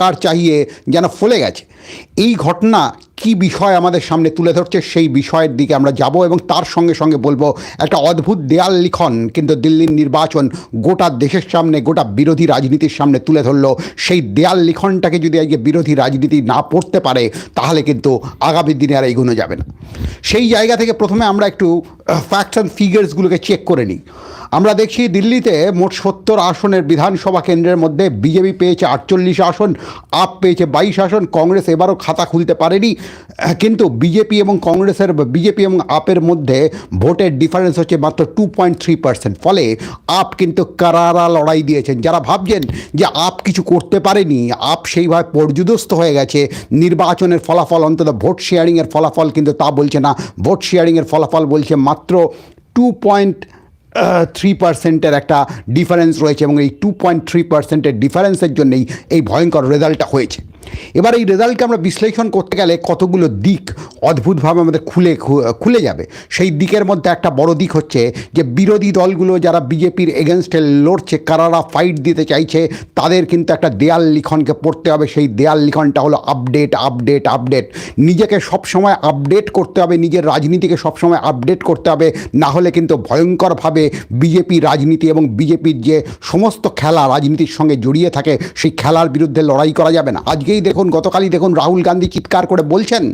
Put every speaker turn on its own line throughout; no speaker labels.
কার চাহিয়ে যেন ফলে গেছে। এই ঘটনা কি বিষয় আমাদের সামনে তুলে ধরছে সেই বিষয়ের দিকে আমরা যাব এবং তার সঙ্গে সঙ্গে বলব একটা অদ্ভুত দেয়াল লিখন কিন্তু দিল্লির নির্বাচন গোটা দেশের সামনে, গোটা বিরোধী রাজনীতির সামনে তুলে ধরলো। সেই দেয়াল লিখনটাকে যদি আজকে বিরোধী রাজনীতি না পড়তে পারে, তাহলে কিন্তু আগামী দিনে আর এগোনো যাবে না। সেই জায়গা থেকে প্রথমে আমরা একটু ফ্যাক্টস অ্যান্ড ফিগার্সগুলোকে চেক করে নিই। আমরা দেখছি দিল্লিতে মোট সত্তর আসনের বিধানসভা কেন্দ্রের মধ্যে বিজেপি পেয়েছে আটচল্লিশ আসন, আপ পেয়েছে বাইশ আসন, কংগ্রেস এবারও খাতা খুলতে পারেনি। কিন্তু বিজেপি এবং কংগ্রেসের বিজেপি এবং আপের মধ্যে ভোটের ডিফারেন্স হচ্ছে মাত্র টু পয়েন্ট থ্রি পার্সেন্ট ফলে আপ কিন্তু কারারা লড়াই দিয়েছেন। যারা ভাবছেন যে আপ কিছু করতে পারেনি, আপ সেইভাবে পর্যুদস্ত হয়ে গেছে, নির্বাচনের ফলাফল, অন্তত ভোট শেয়ারিংয়ের ফলাফল কিন্তু তা বলছে না। ভোট শেয়ারিংয়ের ফলাফল বলছে মাত্র টু পয়েন্ট থ্রি পার্সেন্টের একটা ডিফারেন্স রয়েছে এবং এই টু পয়েন্ট থ্রি পার্সেন্টের ডিফারেন্সের জন্যই এই ভয়ঙ্কর রেজাল্টটা হয়েছে। এবার এই রেজাল্টকে আমরা বিশ্লেষণ করতে গেলে কতগুলো দিক অদ্ভুতভাবে আমাদের খুলে খুলে যাবে। সেই দিকের মধ্যে একটা বড় দিক হচ্ছে যে বিরোধী দলগুলো যারা বিজেপির এগেনস্টে লড়ছে কারারা ফাইট দিতে চাইছে, তাদের কিন্তু একটা দেয়াল লিখনকে পড়তে হবে। সেই দেয়াল লিখনটা হলো আপডেট আপডেট আপডেট নিজেকে সবসময় আপডেট করতে হবে, নিজের রাজনীতিকে সবসময় আপডেট করতে হবে। না হলে কিন্তু ভয়ঙ্করভাবে বিজেপি রাজনীতি এবং বিজেপির যে সমস্ত খেলা রাজনীতির সঙ্গে জড়িয়ে থাকে, সেই খেলার বিরুদ্ধে লড়াই করা যাবে না। আজকেই দেখুন, গতকালই দেখুন রাহুল গান্ধী চিৎকার করে বলছেন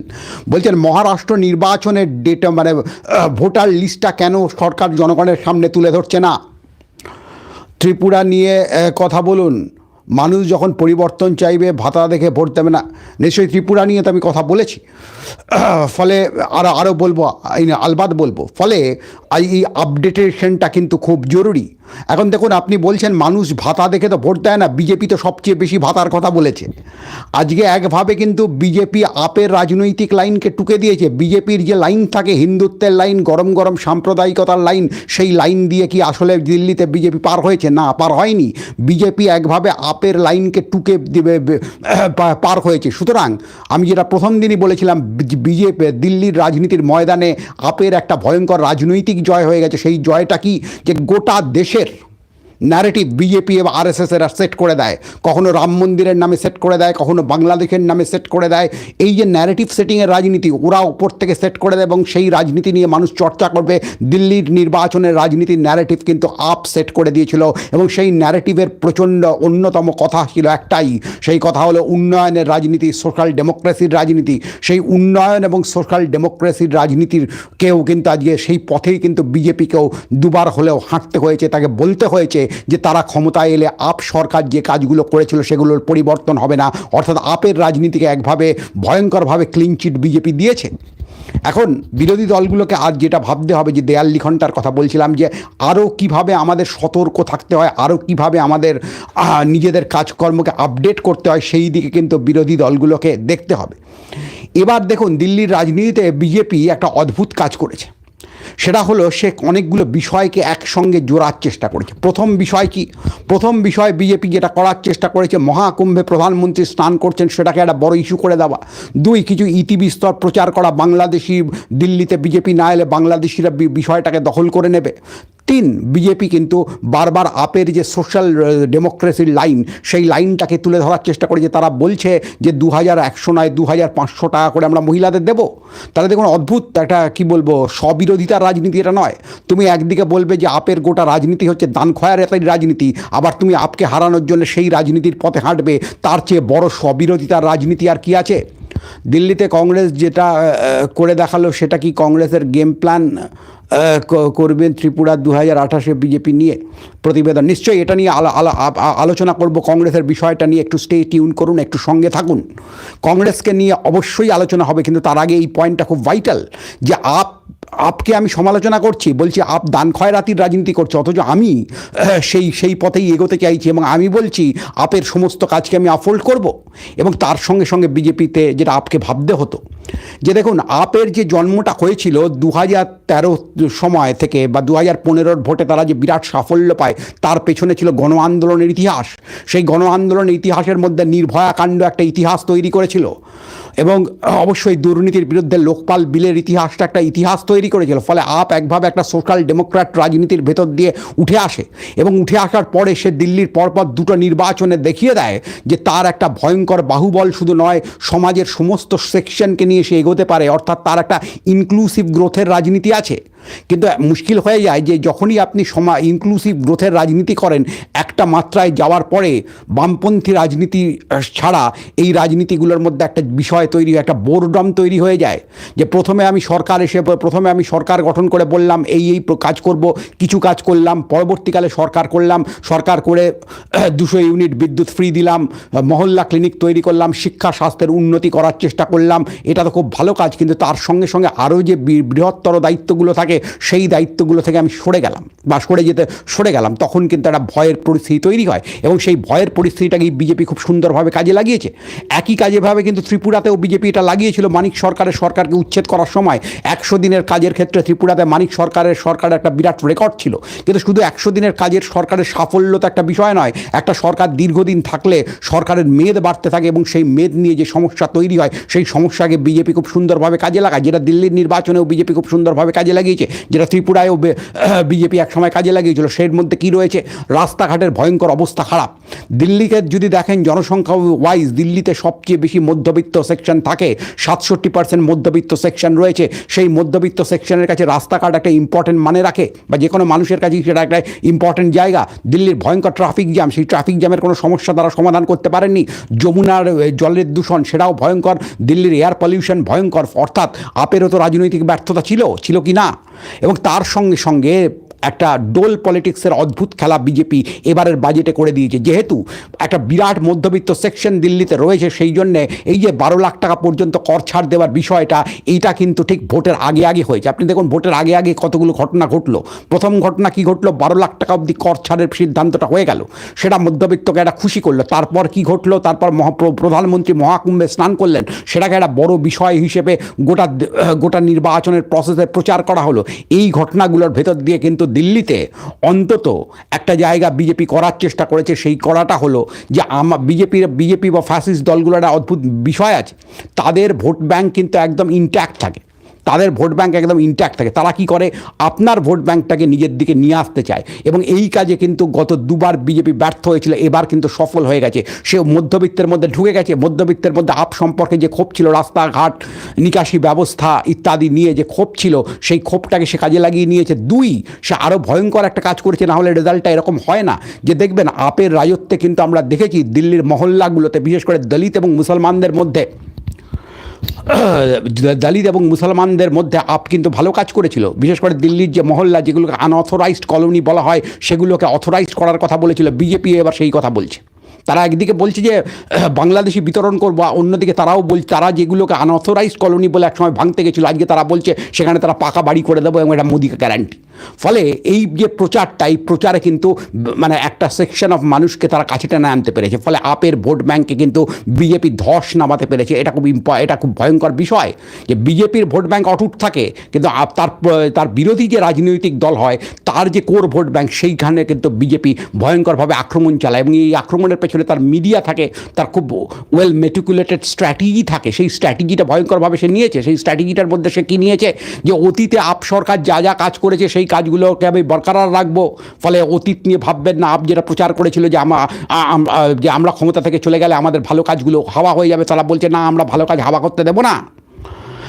বলছেন মহারাষ্ট্র নির্বাচনের ডেটা মানে ভোটার লিস্টটা কেন সরকার জনগণের সামনে তুলে ধরছে না? ত্রিপুরা নিয়ে কথা বলুন। মানুষ যখন পরিবর্তন চাইবে, ভাতা দেখে ভোট দেবে না। নিশ্চয়ই ত্রিপুরা নিয়ে তো আমি কথা বলেছি। ফলে আরও আরও বলব আলবাদ বলব, ফলে, এই আপডেটেশনটা কিন্তু খুব জরুরি। এখন দেখুন, আপনি বলছেন মানুষ ভাতা দেখে তো ভোট দেয় না, বিজেপি তো সবচেয়ে বেশি ভাতার কথা বলেছে। আজকে একভাবে কিন্তু বিজেপি আপের রাজনৈতিক লাইনকে টুকে দিয়েছে। বিজেপির যে লাইন থাকে, হিন্দুত্বের লাইন, গরম গরম সাম্প্রদায়িকতার লাইন, সেই লাইন দিয়ে কি আসলে দিল্লিতে বিজেপি পার হয়েছে? না, পার হয়নি। বিজেপি একভাবে আপের লাইনকে টুকে দিবে পার হয়েছে। সুতরাং আমি যেটা প্রথম দিনই বলেছিলাম বিজেপি, দিল্লির রাজনীতির ময়দানে আপের একটা ভয়ঙ্কর রাজনৈতিক জয় হয়ে গেছে। সেই জয়টা কি? যে গোটা দেশের ন্যারেটিভ বিজেপি এবং আরএসএস এরা সেট করে দেয়। কখনো রাম মন্দিরের নামে সেট করে দেয়, কখনো বাংলাদেশের নামে সেট করে দেয়। এই যে ন্যারেটিভ সেটিংয়ের রাজনীতি ওরা উপর থেকে সেট করে দেয় এবং সেই রাজনীতি নিয়ে মানুষ চর্চা করবে। দিল্লির নির্বাচনের রাজনীতির ন্যারেটিভ কিন্তু আপ সেট করে দিয়েছিল এবং সেই ন্যারেটিভের প্রচণ্ড অন্যতম কথা ছিল একটাই। সেই কথা হলো উন্নয়নের রাজনীতি সোশ্যাল ডেমোক্রেসির রাজনীতি। সেই উন্নয়ন এবং সোশ্যাল ডেমোক্রেসির রাজনীতির কেউ কিন্তু আজকে সেই পথেই কিন্তু বিজেপিকেও দুবার হলেও হাঁটতে হয়েছে, তাকে বলতে হয়েছে। যে তারা ক্ষমতায় এলে আপ সরকার যে কাজগুলো করেছিল সেগুলোর পরিবর্তন হবে না। অর্থাৎ আপের রাজনীতিকে একভাবে ভয়ঙ্করভাবে ক্লিনচিট বিজেপি দিয়েছে। এখন বিরোধী দলগুলোকে আজ যেটা ভাবতে হবে যে দেয়াল লিখনটার কথা বলছিলাম যে আরও কীভাবে আমাদের সতর্ক থাকতে হয় আরও কীভাবে আমাদের নিজেদের কাজকর্মকে আপডেট করতে হয় সেই দিকে কিন্তু বিরোধী দলগুলোকে দেখতে হবে। এবার দেখুন দিল্লির রাজনীতিতে বিজেপি একটা অদ্ভুত কাজ করেছে। সেটা হলো সে অনেকগুলো বিষয়কে একসঙ্গে জোড়ার চেষ্টা করেছে। প্রথম বিষয় কি? প্রথম বিষয় বিজেপি যেটা করার চেষ্টা করেছে, মহাকুম্ভে প্রধানমন্ত্রী স্নান করছেন, সেটাকে একটা বড় ইস্যু করে দেওয়া। দুই, কিছু ইতিবিস্তর প্রচার করা, বাংলাদেশি দিল্লিতে বিজেপি না এলে বাংলাদেশিরা বিষয়টাকে দখল করে নেবে। তিন বিজেপি কিন্তু বারবার আপের যে সোশ্যাল ডেমোক্রেসির লাইন সেই লাইনটাকে তুলে ধরার চেষ্টা করে যে তারা বলছে যে দু হাজার একশো নয় দু হাজার পাঁচশো টাকা করে আমরা মহিলাদের দেবো। তাহলে দেখুন অদ্ভুত একটা, কি বলব, স্ববিরোধিতার রাজনীতি এটা নয়। তুমি একদিকে বলবে যে আপের গোটা রাজনীতি হচ্ছে দান খয়ার খয়ারেতার রাজনীতি, আবার তুমি আপকে হারানোর জন্য সেই রাজনীতির পথে হাঁটবে, তার চেয়ে বড় স্ববিরোধিতার রাজনীতি আর কি আছে? দিল্লিতে কংগ্রেস যেটা করে দেখাল, সেটা কি কংগ্রেসের গেম প্ল্যান করবেন ত্রিপুরা দু হাজার আঠাশে বিজেপি নিয়ে প্রতিবেদন। নিশ্চয়ই এটা নিয়ে আলোচনা করব কংগ্রেসের বিষয়টা নিয়ে। একটু স্টে টিউন করুন, একটু সঙ্গে থাকুন। কংগ্রেসকে নিয়ে অবশ্যই আলোচনা হবে, কিন্তু তার আগে এই পয়েন্টটা খুব ভাইটাল যে আপ আপকে আমি সমালোচনা করছি, বলছি আপ দান খয়রাতির রাজনীতি করছে, অথচ আমি সেই সেই পথেই এগোতে চাইছি এবং আমি বলছি আপের সমস্ত কাজকে আমি আফোল্ড করব এবং তার সঙ্গে সঙ্গে বিজেপিতে যেটা আপকে ভাবতে হতো যে দেখুন, আপের যে জন্মটা হয়েছিল দু হাজার তেরো সময় থেকে বা দু হাজার পনেরোর ভোটে তারা যে বিরাট সাফল্য পায়, তার পেছনে ছিল গণ আন্দোলনের ইতিহাস। সেই গণ আন্দোলনের ইতিহাসের মধ্যে নির্ভয়া কাণ্ড একটা ইতিহাস তৈরি করেছিল এবং অবশ্যই দুর্নীতির বিরুদ্ধে লোকপাল বিলের ইতিহাসটা একটা ইতিহাস তৈরি করেছিল। ফলে আপ একভাবে একটা সোশ্যাল ডেমোক্র্যাট রাজনীতির ভেতর দিয়ে উঠে আসে এবং উঠে আসার পরে সে দিল্লির পরপর দুটো নির্বাচনে দেখিয়ে দেয় যে তার একটা ভয়ঙ্কর বাহুবল শুধু নয়, সমাজের সমস্ত সেকশনকে নিয়ে সে এগোতে পারে অর্থাৎ তার একটা ইনক্লুসিভ গ্রোথের রাজনীতি আছে। কিন্তু মুশকিল হয়ে যায় যে যখনই আপনি সমা ইনক্লুসিভ গ্রোথের রাজনীতি করেন, একটা মাত্রায় যাওয়ার পরে বামপন্থী রাজনীতি ছাড়া এই রাজনীতিগুলোর মধ্যে একটা বিষয় তৈরি হয় একটা বোরডম তৈরি হয়ে যায়। যে প্রথমে আমি সরকার এসে, প্রথমে আমি সরকার গঠন করে বললাম, এই এই কাজ করব, কিছু কাজ করলাম, পরবর্তীকালে সরকার করলাম, সরকার করে দুশো ইউনিট বিদ্যুৎ ফ্রি দিলাম, মহল্লা ক্লিনিক তৈরি করলাম, শিক্ষা স্বাস্থ্যের উন্নতি করার চেষ্টা করলাম, এটা তো খুব ভালো কাজ, কিন্তু তার সঙ্গে সঙ্গে আরও যে বৃহত্তর দায়িত্বগুলো থাকে সেই দায়িত্বগুলো থেকে আমি সরে গেলাম বা সরে যেতে সরে গেলাম। তখন কিন্তু একটা ভয়ের পরিস্থিতি তৈরি হয় এবং সেই ভয়ের পরিস্থিতিটাকেই বিজেপি খুব সুন্দরভাবে কাজে লাগিয়েছে। একই কাজেভাবে কিন্তু ত্রিপুরাতেও বিজেপি এটা লাগিয়েছিল মানিক সরকারের সরকারকে উচ্ছেদ করার সময়। একশো দিনের কাজের ক্ষেত্রে ত্রিপুরাতে মানিক সরকারের সরকারের একটা বিরাট রেকর্ড ছিল। কিন্তু শুধু একশো দিনের কাজের সরকারের সাফল্য তো একটা বিষয় নয়, একটা সরকার দীর্ঘদিন থাকলে সরকারের মেদ বাড়তে থাকে এবং সেই মেদ নিয়ে যে সমস্যা তৈরি হয়, সেই সমস্যাকে বিজেপি খুব সুন্দরভাবে কাজে লাগায়। যেটা দিল্লির নির্বাচনেও বিজেপি খুব সুন্দরভাবে কাজে লাগিয়েছে। যেটা ত্রিপুরায়ও বিজেপি একসময় কাজে লাগিয়েছিল সেই মধ্যে কী রয়েছে? রাস্তাঘাটের ভয়ঙ্কর অবস্থা খারাপ। দিল্লিকে যদি দেখেন, জনসংখ্যা ওয়াইজ দিল্লিতে সবচেয়ে বেশি মধ্যবিত্ত সেকশন থাকে, সাতষট্টি পার্সেন্ট মধ্যবিত্ত সেকশন রয়েছে। সেই মধ্যবিত্ত সেকশনের কাছে রাস্তাঘাট একটা ইম্পর্টেন্ট মানে রাখে, বা যে কোনো মানুষের কাছে সেটা একটা ইম্পর্টেন্ট জায়গা। দিল্লির ভয়ঙ্কর ট্রাফিক জ্যাম সেই ট্রাফিক জ্যামের কোনো সমস্যা তারা সমাধান করতে পারেননি। যমুনার জলের দূষণ, সেটাও ভয়ঙ্কর। দিল্লির এয়ার পলিউশন ভয়ঙ্কর, অর্থাৎ আপেরও তো রাজনৈতিক ব্যর্থতা ছিল ছিল কি না? এবং তার সঙ্গে সঙ্গে একটা ডোল পলিটিক্সের অদ্ভুত খেলা বিজেপি এবারের বাজেটে করে দিয়েছে। যেহেতু একটা বিরাট মধ্যবিত্ত সেকশন দিল্লিতে রয়েছে, সেই জন্যে এই যে বারো লাখ টাকা পর্যন্ত কর ছাড় দেওয়ার বিষয়টা, এইটা কিন্তু ঠিক ভোটের আগে আগে হয়েছে। আপনি দেখুন, ভোটের আগে আগে কতগুলো ঘটনা ঘটলো। প্রথম ঘটনা কি ঘটলো? বারো লাখ টাকা অবধি কর ছাড়ের সিদ্ধান্তটা হয়ে গেল। সেটা মধ্যবিত্তকে একটা খুশি করল। তারপর কি ঘটলো? তারপর প্রধানমন্ত্রী মহাকুম্ভে স্নান করলেন। সেটাকে একটা বড় বিষয় হিসেবে গোটা গোটা নির্বাচনের প্রসেসে প্রচার করা হলো। এই ঘটনাগুলোর ভেতর দিয়ে কিন্তু দিল্লিতে অন্তত একটা জায়গা বিজেপি করার চেষ্টা করেছে, সেই করাটা হলো যে আমার বিজেপির, বিজেপি বা ফ্যাসিস্ট দলগুলোর একটা অদ্ভুত বিষয় আছে। তাদের ভোট ব্যাংক কিন্তু একদম ইনট্যাক্ট থাকে। তাদের ভোট ব্যাঙ্ক একদম ইনট্যাক্ট থাকে। তারা কি করে? আপনার ভোট ব্যাঙ্কটাকে নিজের দিকে নিয়ে আসতে চায়। এবং এই কাজে কিন্তু গত দুবার বিজেপি ব্যর্থ হয়েছিল, এবার কিন্তু সফল হয়ে গেছে। সে মধ্যবিত্তের মধ্যে ঢুকে গেছে। মধ্যবিত্তের মধ্যে আপ সম্পর্কে যে ক্ষোভ ছিল, রাস্তাঘাট, নিকাশি ব্যবস্থা ইত্যাদি নিয়ে যে ক্ষোভ ছিল, সেই ক্ষোভটাকে সে কাজে লাগিয়ে নিয়েছে। দুই, সে আরও ভয়ঙ্কর একটা কাজ করেছে, না হলে রেজাল্টটা এরকম হয় না। যে দেখবেন, আপের রাজত্বে কিন্তু আমরা দেখেছি, দিল্লির মহল্লাগুলোতে, বিশেষ করে দলিত এবং মুসলমানদের মধ্যে দলিত এবং মুসলমানদের মধ্যে আপ কিন্তু ভালো কাজ করেছিল। বিশেষ করে দিল্লির যে মহল্লা যেগুলোকে আনঅথরাইজড কলোনি বলা হয়, সেগুলোকে অথরাইজড করার কথা বলেছিল। বিজেপি এবার সেই কথা বলছে। তারা একদিকে বলছে যে বাংলাদেশি বিতরণ করব অন্যদিকে তারাও বল, তারা যেগুলোকে আনঅথরাইজড কলোনি বলে একসময় ভাঙতে গেছিল, আজকে তারা বলছে সেখানে তারা পাকা বাড়ি করে দেবো এবং এটা মোদিকে গ্যারান্টি ফলে এই যে প্রচারটা, এই প্রচারে কিন্তু মানে একটা সেকশন অফ মানুষকে তারা কাছে টেনে আনতে পেরেছে। ফলে আপের ভোট ব্যাংকে কিন্তু বিজেপি ধস নামাতে পেরেছে। এটা খুব এটা খুব ভয়ঙ্কর বিষয় যে বিজেপির ভোট ব্যাঙ্ক অটুট থাকে, কিন্তু তার তার বিরোধী যে রাজনৈতিক দল হয় তার যে কোর ভোট ব্যাংক, সেইখানে কিন্তু বিজেপি ভয়ঙ্করভাবে আক্রমণ চালায় এবং এই আক্রমণের পেছনে তার মিডিয়া থাকে, তার খুব ওয়েল মেটিকুলেটেড স্ট্র্যাটেজি থাকে। সেই স্ট্র্যাটেজিটা ভয়ঙ্করভাবে সে নিয়েছে। সেই স্ট্র্যাটেজিটার মধ্যে সে কী নিয়েছে? যে অতীতে আপ সরকার যা যা কাজ করেছে, সেই কাজগুলোকে আমি বরকরার রাখব। ফলে অতীত নিয়ে ভাববেন না, আপ যেটা প্রচার করেছিল যে আমা যে আমরা ক্ষমতা থেকে চলে গেলে আমাদের ভালো কাজগুলো হাওয়া হয়ে যাবে, তারা বলছে, না, আমরা ভালো কাজ হাওয়া করতে দেবো না।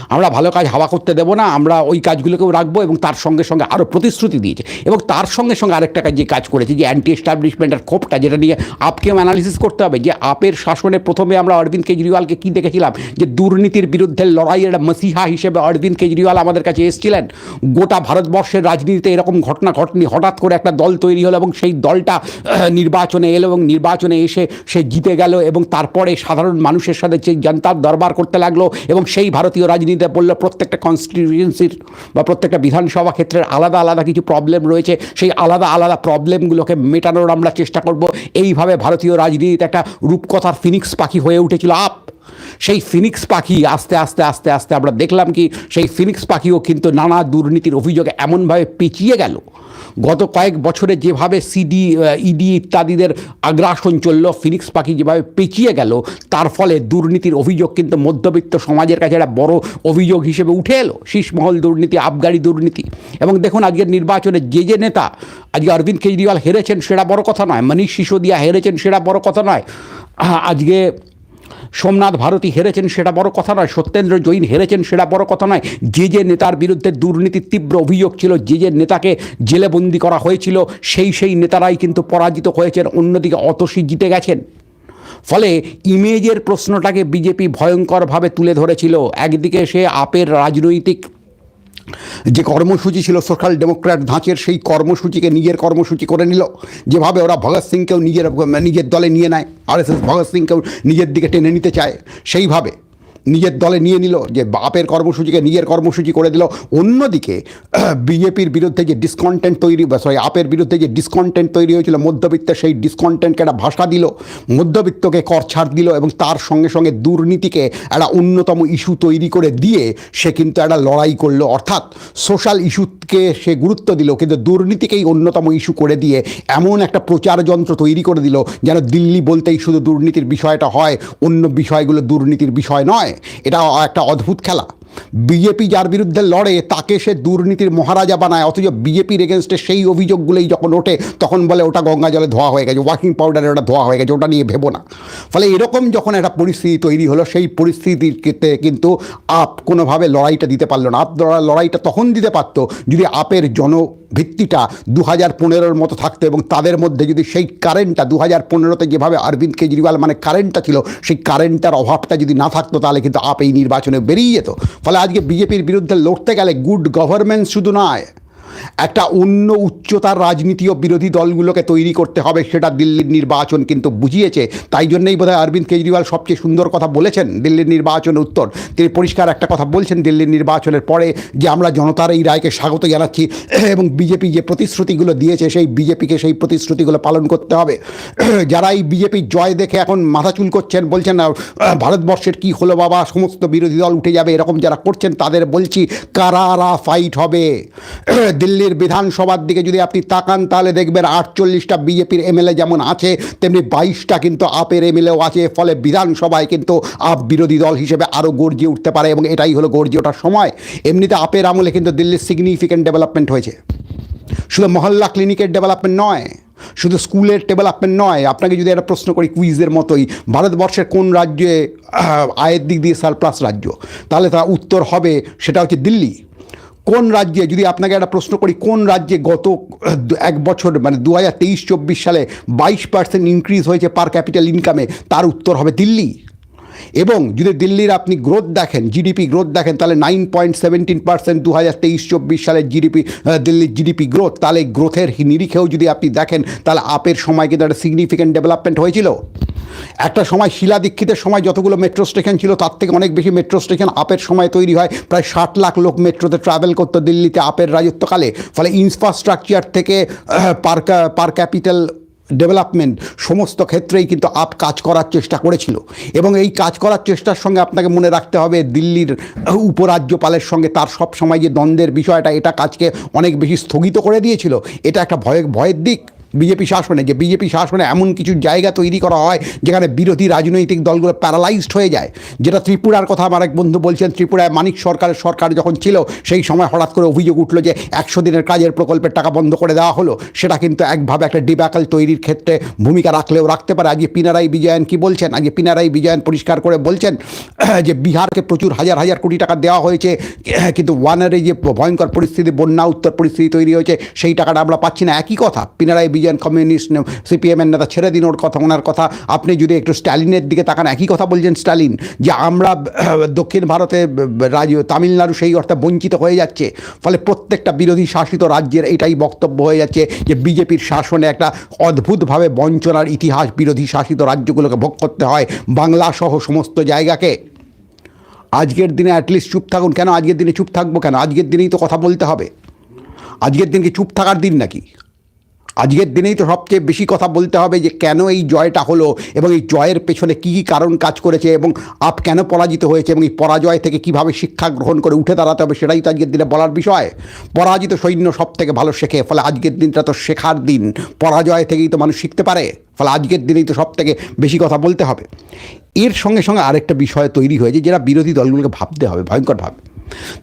আমরা ভালো কাজ হাওয়া করতে দেবো না, আমরা ওই কাজগুলোকেও রাখব এবং তার সঙ্গে সঙ্গে আরও প্রতিশ্রুতি দিয়েছে। এবং তার সঙ্গে সঙ্গে আরেকটা কাজ যে কাজ করেছে, যে অ্যান্টি এস্টাবলিশমেন্টের ক্ষোভটা, যেটা নিয়ে আপকেও অ্যানালিসিস করতে হবে, যে আপের শাসনে প্রথমে আমরা অরবিন্দ কেজরিওয়ালকে কী দেখেছিলাম? যে দুর্নীতির বিরুদ্ধে লড়াইয়ের একটা মসিহা হিসেবে অরবিন্দ কেজরিওয়াল আমাদের কাছে এসেছিলেন। গোটা ভারতবর্ষের রাজনীতিতে এরকম ঘটনা ঘটনি, হঠাৎ করে একটা দল তৈরি হলো এবং সেই দলটা নির্বাচনে এলো এবং নির্বাচনে এসে সে জিতে গেল এবং তারপরে সাধারণ মানুষের সাথে সেই জনতার দরবার করতে লাগল এবং সেই ভারতীয় রাজনীতিতে বলল প্রত্যেকটা কনস্টিটিউয়েন্সির বা প্রত্যেকটা বিধানসভা ক্ষেত্রের আলাদা আলাদা কিছু প্রবলেম রয়েছে। সেই আলাদা আলাদা প্রবলেমগুলোকে মেটানোর আমরা চেষ্টা করব। এইভাবে ভারতীয় রাজনীতিতে একটা রূপকথার ফিনিক্স পাখি হয়ে উঠেছিল। আপ সেই ফিনিক্স পাখি আস্তে আস্তে আস্তে আস্তে আমরা দেখলাম কি সেই ফিনিক্স পাখিও কিন্তু নানা দুর্নীতির অভিযোগে এমনভাবে পেঁচিয়ে গেল। গত কয়েক বছরে যেভাবে সিডি ইডি ইত্যাদিদের আগ্রাসন চলল, ফিনিক্স পাখি যেভাবে পেঁচিয়ে গেল, তার ফলে দুর্নীতির অভিযোগ কিন্তু মধ্যবিত্ত সমাজের কাছে একটা বড় অভিযোগ হিসেবে উঠে এলো, শীষমহল দুর্নীতি, আবগারি দুর্নীতি। এবং দেখুন আজকের নির্বাচনে যে যে নেতা আজকে অরবিন্দ কেজরিওয়াল হেরেছেন সেটা বড় কথা নয়, মনীষ সিসোদিয়া হেরেছেন সেটা বড় কথা নয়। আজকে সোমনাথ ভারতী হেরেছেন সেটা বড় কথা নয়, সত্যেন্দ্র জৈন হেরেছেন সেটা বড় কথা নয়। যে যে নেতার বিরুদ্ধে দুর্নীতির তীব্র অভিযোগ ছিল, যে যে নেতাকে জেলে বন্দি করা হয়েছিল, সেই সেই নেতারাই কিন্তু পরাজিত হয়েছেন, অন্যদিকে অতসী জিতে গেছেন। ফলে ইমেজের প্রশ্নটাকে বিজেপি ভয়ঙ্করভাবে তুলে ধরেছিল। একদিকে সে আপের রাজনৈতিক যে কর্মসূচি ছিল সোশ্যাল ডেমোক্র্যাট ধাঁচের, সেই কর্মসূচিকে নিজের কর্মসূচি করে নিল। যেভাবে ওরা ভগৎ সিংকেও নিজের নিজের দলে নিয়ে নেয়, আর এস এস ভগৎ সিংকেও নিজের দিকে টেনে নিতে চায়, সেইভাবে। নিজের দলে নিয়ে নিল, যে বাপের কর্মসূচিকে নিজের কর্মসূচি করে দিল। অন্যদিকে, বিজেপির বিরুদ্ধে যে ডিসকন্টেন্ট তৈরি সরি আপের বিরুদ্ধে যে ডিসকন্টেন্ট তৈরি হয়েছিল মধ্যবিত্তের সেই ডিসকন্টেন্টকে একটা ভাষা দিল, মধ্যবিত্তকে কর ছাড় দিল এবং তার সঙ্গে সঙ্গে দুর্নীতিকে একটা অন্যতম ইস্যু তৈরি করে দিয়ে সে কিন্তু একটা লড়াই করল। অর্থাৎ সোশ্যাল ইস্যুকে সে গুরুত্ব দিল, কিন্তু দুর্নীতিকেই অন্যতম ইস্যু করে দিয়ে এমন একটা প্রচার যন্ত্র তৈরি করে দিল, যেন দিল্লি বলতেই শুধু দুর্নীতির বিষয়টা হয়, অন্য বিষয়গুলো দুর্নীতির বিষয় নয়। এটা একটা অদ্ভুত খেলা। বিজেপি যার বিরুদ্ধে লড়ে, তাকে সে দুর্নীতির মহারাজা বানায়, অথচ বিজেপির এগেনস্টে সেই অভিযোগগুলোই যখন ওঠে, তখন বলে ওটা গঙ্গা জলে ধোয়া হয়ে গেছে ওয়াকিং পাউডারে ওটা ধোয়া হয়ে গেছে, ওটা নিয়ে ভেবো না। ফলে এরকম যখন একটা পরিস্থিতি তৈরি হলো, সেই পরিস্থিতিতে কিন্তু আপ কোনোভাবে লড়াইটা দিতে পারল না। আপ লড়া- লড়াইটা তখন দিতে পারতো যদি আপের জন ভিত্তিটা দু হাজার পনেরোর মতো থাকতো এবং তাদের মধ্যে যদি সেই কারেন্টটা দু হাজার পনেরোতে যেভাবে অরবিন্দ কেজরিওয়াল মানে কারেন্টটা ছিল, সেই কারেন্টটার অভাবটা যদি না থাকতো তাহলে কিন্তু আপ এই নির্বাচনে বেরিয়ে যেত। ফলে আজকে বিজেপির বিরুদ্ধে লড়তে গেলে গুড গভর্নমেন্ট শুধু নয়। একটা অন্য উচ্চতার রাজনীতিও বিরোধী দলগুলোকে তৈরি করতে হবে, সেটা দিল্লির নির্বাচন কিন্তু বুঝিয়েছে। তাই জন্যই বোধহয় অরবিন্দ কেজরিওয়াল সবচেয়ে সুন্দর কথা বলেছেন দিল্লির নির্বাচনের উত্তর। তিনি পরিষ্কার একটা কথা বলছেন, দিল্লির নির্বাচনের পরে যে আমরা জনতার এই রায়কে স্বাগত জানাচ্ছি এবং বিজেপি যে প্রতিশ্রুতিগুলো দিয়েছে, সেই বিজেপিকে সেই প্রতিশ্রুতিগুলো পালন করতে হবে। যারা এই বিজেপির জয় দেখে এখন মাথা চুল করছেন, বলছেন ভারতবর্ষের কি হলো বাবা, সমস্ত বিরোধী দল উঠে যাবে, এরকম যারা করছেন, তাদের বলছি কারারা ফাইট হবে? দিল্লির বিধানসভার দিকে যদি আপনি তাকান, তাহলে দেখবেন আটচল্লিশটা বিজেপির এমএলএ যেমন আছে, তেমনি বাইশটা কিন্তু আপের এমএলএও আছে, ফলে বিধানসভায় কিন্তু আপ বিরোধী দল হিসেবে আরও গর্জিয়ে উঠতে পারে এবং এটাই হলো গর্জিয়ে ওঠার সময়। এমনিতে আপের আমলে কিন্তু দিল্লির সিগনিফিক্যান্ট ডেভেলপমেন্ট হয়েছে। শুধু মহল্লা ক্লিনিকের ডেভেলপমেন্ট নয়, শুধু স্কুলের ডেভেলপমেন্ট নয়, আপনাকে যদি একটা প্রশ্ন করি কুইজের মতোই, ভারতবর্ষের কোন রাজ্যে আয়ের দিক দিয়ে সারপ্লাস রাজ্য? তাহলে তার উত্তর হবে, সেটা হচ্ছে দিল্লি। কোন রাজ্যে, যদি আপনাকে একটা প্রশ্ন করি, কোন রাজ্যে গত এক বছর মানে দু হাজার তেইশ চব্বিশ সালে বাইশ পার্সেন্ট ইনক্রিজ হয়েছে পার ক্যাপিটাল ইনকামে তার উত্তর হবে দিল্লি। এবং যদি দিল্লির আপনি গ্রোথ দেখেন জিডিপি গ্রোথ দেখেন, তাহলে নাইন পয়েন্ট সেভেন্টিন পার্সেন্ট দু হাজার তেইশ চব্বিশ সালের জিডিপি দিল্লির জিডিপি গ্রোথ তাহলে গ্রোথের নিরিখেও যদি আপনি দেখেন, তাহলে আপের সময় কিন্তু একটা সিগনিফিক্যান্ট ডেভেলপমেন্ট হয়েছিল। একটা সময় শিলা দীক্ষিতের সময় যতগুলো মেট্রো স্টেশন ছিল, তার থেকে অনেক বেশি মেট্রো স্টেশন আপের সময় তৈরি হয়। প্রায় ষাট লাখ লোক মেট্রোতে ট্রাভেল করতো দিল্লিতে আপের রাজত্বকালে। ফলে ইনফ্রাস্ট্রাকচার থেকে পার পার ক্যাপিটাল ডেভেলপমেন্ট সমস্ত ক্ষেত্রেই কিন্তু আপ কাজ করার চেষ্টা করেছিল। এবং এই কাজ করার চেষ্টার সঙ্গে আপনাকে মনে রাখতে হবে, দিল্লির উপরাজ্যপালের সঙ্গে তার সব সময় যে দ্বন্দ্বের বিষয়টা, এটা কাজকে অনেক বেশি স্থগিত করে দিয়েছিল। এটা একটা ভয়, ভয়ের দিক। বিজেপি শাসনে, যে বিজেপি শাসনে এমন কিছু জায়গা তৈরি করা হয় যেখানে বিরোধী রাজনৈতিক দলগুলো প্যারালাইজড হয়ে যায়। যেটা ত্রিপুরার কথা আমার এক বন্ধু বলছেন, ত্রিপুরায় মানিক সরকারের সরকার যখন ছিল, সেই সময় হঠাৎ করে অভিযোগ উঠল যে একশো দিনের কাজের প্রকল্পের টাকা বন্ধ করে দেওয়া হলো। সেটা কিন্তু একভাবে একটা ডিব্যাকাল তৈরির ক্ষেত্রে ভূমিকা রাখলেও রাখতে পারে। আজকে পিনারাই বিজয়ন কি বলছেন? আজকে পিনারাই বিজয়ন পরিষ্কার করে বলছেন, যে বিহারকে প্রচুর হাজার হাজার কোটি টাকা দেওয়া হয়েছে, কিন্তু ওয়ানের যে ভয়ঙ্কর পরিস্থিতি, বন্যা, উত্তর পরিস্থিতি তৈরি হয়েছে, সেই টাকাটা আমরা পাচ্ছি না। একই কথা, পিনারাই বিজয়ন কমিউনিস্ট সিপিএমের নেতা ছেড়ে দিন ওর কথা, ওনার কথা। আপনি যদি একটু স্ট্যালিনের দিকে তাকান, একই কথা বলছেন স্ট্যালিন যে আমরা দক্ষিণ ভারতে রাজ্য, তামিলনাড়ু সেই অর্থে বঞ্চিত হয়ে যাচ্ছে। ফলে প্রত্যেকটা বিরোধী শাসিত রাজ্যের এটাই বক্তব্য হয়ে যাচ্ছে, যে বিজেপির শাসনে একটা অদ্ভুতভাবে বঞ্চনার ইতিহাস বিরোধী শাসিত রাজ্যগুলোকে ভোগ করতে হয় বাংলা সহ সমস্ত জায়গাকে। আজকের দিনে অ্যাটলিস্ট চুপ থাকুন। কেন আজকের দিনে চুপ থাকব কেন? আজকের দিনেই তো কথা বলতে হবে। আজকের দিন কি চুপ থাকার দিন নাকি? আজকের দিনেই তো সবচেয়ে বেশি কথা বলতে হবে যে কেন এই জয়টা হলো এবং এই জয়ের পেছনে কী কী কারণ কাজ করেছে এবং আপ কেন পরাজিত হয়েছে এবং এই পরাজয় থেকে কীভাবে শিক্ষা গ্রহণ করে উঠে দাঁড়াতে হবে সেটাই তো আজকের দিনে বলার বিষয়। পরাজিত সৈন্য সব থেকে ভালো শেখে, ফলে আজকের দিনটা তো শেখার দিন। পরাজয় থেকেই তো মানুষ শিখতে পারে, ফলে আজকের দিনেই তো সব থেকে বেশি কথা বলতে হবে। এর সঙ্গে সঙ্গে আরেকটা বিষয় তৈরি হয়েছে যেটা বিরোধী দলগুলোকে ভাবতে হবে, ভয়ঙ্করভাবে।